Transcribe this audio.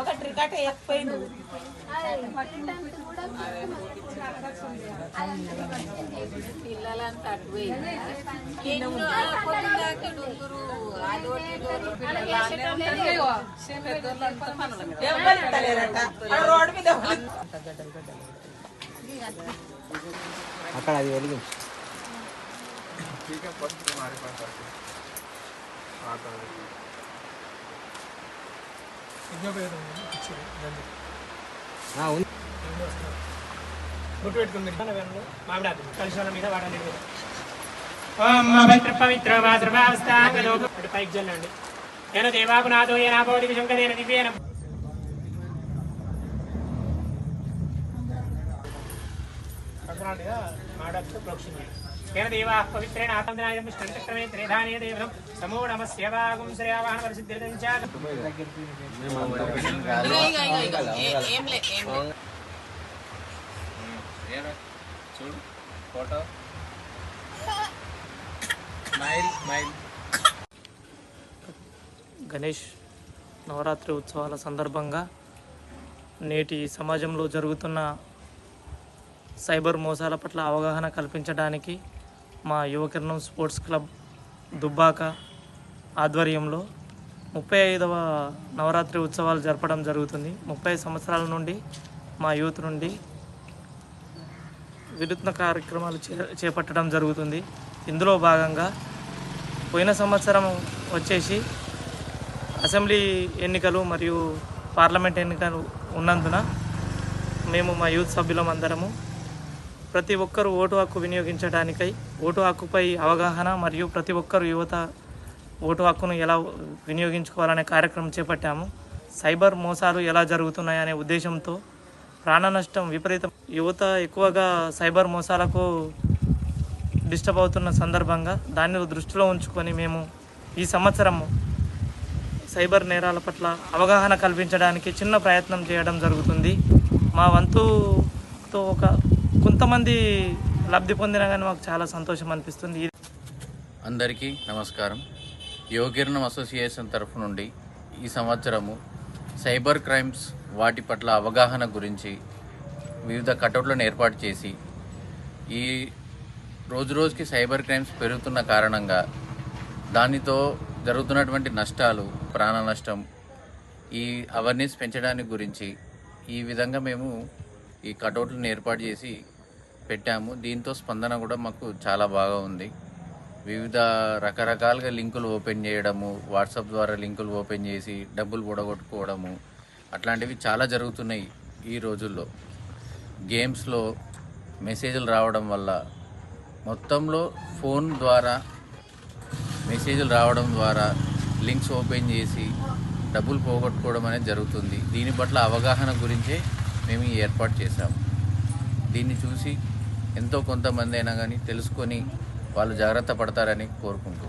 ఒక ట్రికట్ వేయకపోయింది పిల్లలంతా అటుపోయింది పనుల మీద ఆ రోడ్డు మీద ఎవరు- అక్కడ అది వెలిగి. బొట్టు మీద పవిత్ర పైకి జల్లండి. నేను దేవాకు నాదో ఏ నా భౌతిక నేను దివ్యేన. దేవా పవిత్రేణ ఆత్మనాయం స్కంటక్రమే త్రేధానే దేవం సమో నమస్య శ్రేయావాహన పరిసిద్ధిర్దంచా ఇగో, ఇగో, ఇగో, చూడు ఫోటో గణేష్ నవరాత్రి ఉత్సవాల సందర్భంగా నేటి సమాజంలో జరుగుతున్న సైబర్ మోసాల పట్ల అవగాహన కల్పించడానికి మా యువకిరణం స్పోర్ట్స్ క్లబ్ దుబ్బాక ఆధ్వర్యంలో ముప్పై ఐదవ నవరాత్రి ఉత్సవాలు జరపడం జరుగుతుంది. ముప్పై సంవత్సరాల నుండి మా యూత్ నుండి వినూత్న కార్యక్రమాలు చే చేపట్టడం జరుగుతుంది. ఇందులో భాగంగా పోయిన సంవత్సరం వచ్చేసి అసెంబ్లీ ఎన్నికలు మరియు పార్లమెంట్ ఎన్నికలు ఉన్నందున మేము మా యూత్ సభ్యులం అందరము ప్రతి ఒక్కరూ ఓటు హక్కు వినియోగించడానికై ఓటు హక్కుపై అవగాహన మరియు ప్రతి ఒక్కరు యువత ఓటు హక్కును ఎలా వినియోగించుకోవాలనే కార్యక్రమం చేపట్టాము. సైబర్ మోసాలు ఎలా జరుగుతున్నాయనే ఉద్దేశంతో ప్రాణ నష్టం విపరీతం. యువత ఎక్కువగా సైబర్ మోసాలకు డిస్టర్బ్ అవుతున్న సందర్భంగా దాన్ని దృష్టిలో ఉంచుకొని మేము ఈ సంవత్సరము సైబర్ నేరాల పట్ల అవగాహన కల్పించడానికి చిన్న ప్రయత్నం చేయడం జరుగుతుంది. మా వంతుతో ఒక కొంతమంది లబ్ధి పొందినా కానీ మాకు చాలా సంతోషం అనిపిస్తుంది. అందరికీ నమస్కారం. యోగిరణం అసోసియేషన్ తరఫు నుండి ఈ సంవత్సరము సైబర్ క్రైమ్స్ వాటి పట్ల అవగాహన గురించి వివిధ కటౌట్లను ఏర్పాటు చేసి ఈ రోజు రోజుకి సైబర్ క్రైమ్స్ పెరుగుతున్న కారణంగా దానితో జరుగుతున్నటువంటి నష్టాలు ప్రాణ నష్టం ఈ అవేర్నెస్ పెంచడానికి గురించి ఈ విధంగా మేము ఈ కటౌట్లను ఏర్పాటు చేసి పెట్టాము. దీంతో స్పందన కూడా మాకు చాలా బాగా ఉంది. వివిధ రకరకాలుగా లింకులు ఓపెన్ చేయడము వాట్సాప్ ద్వారా లింకులు ఓపెన్ చేసి డబ్బులు పొడగొట్టుకోవడము అట్లాంటివి చాలా జరుగుతున్నాయి ఈ రోజుల్లో. గేమ్స్లో మెసేజ్లు రావడం వల్ల మొత్తంలో ఫోన్ ద్వారా మెసేజ్లు రావడం ద్వారా లింక్స్ ఓపెన్ చేసి డబ్బులు పోగొట్టుకోవడం అనేది జరుగుతుంది. దీని పట్ల అవగాహన గురించే మేము ఈ ఏర్పాటు చేశాము. దీన్ని చూసి ఎంతో కొంతమంది అయినా కానీ తెలుసుకొని వాళ్ళు జాగ్రత్త పడతారని కోరుకుంటూ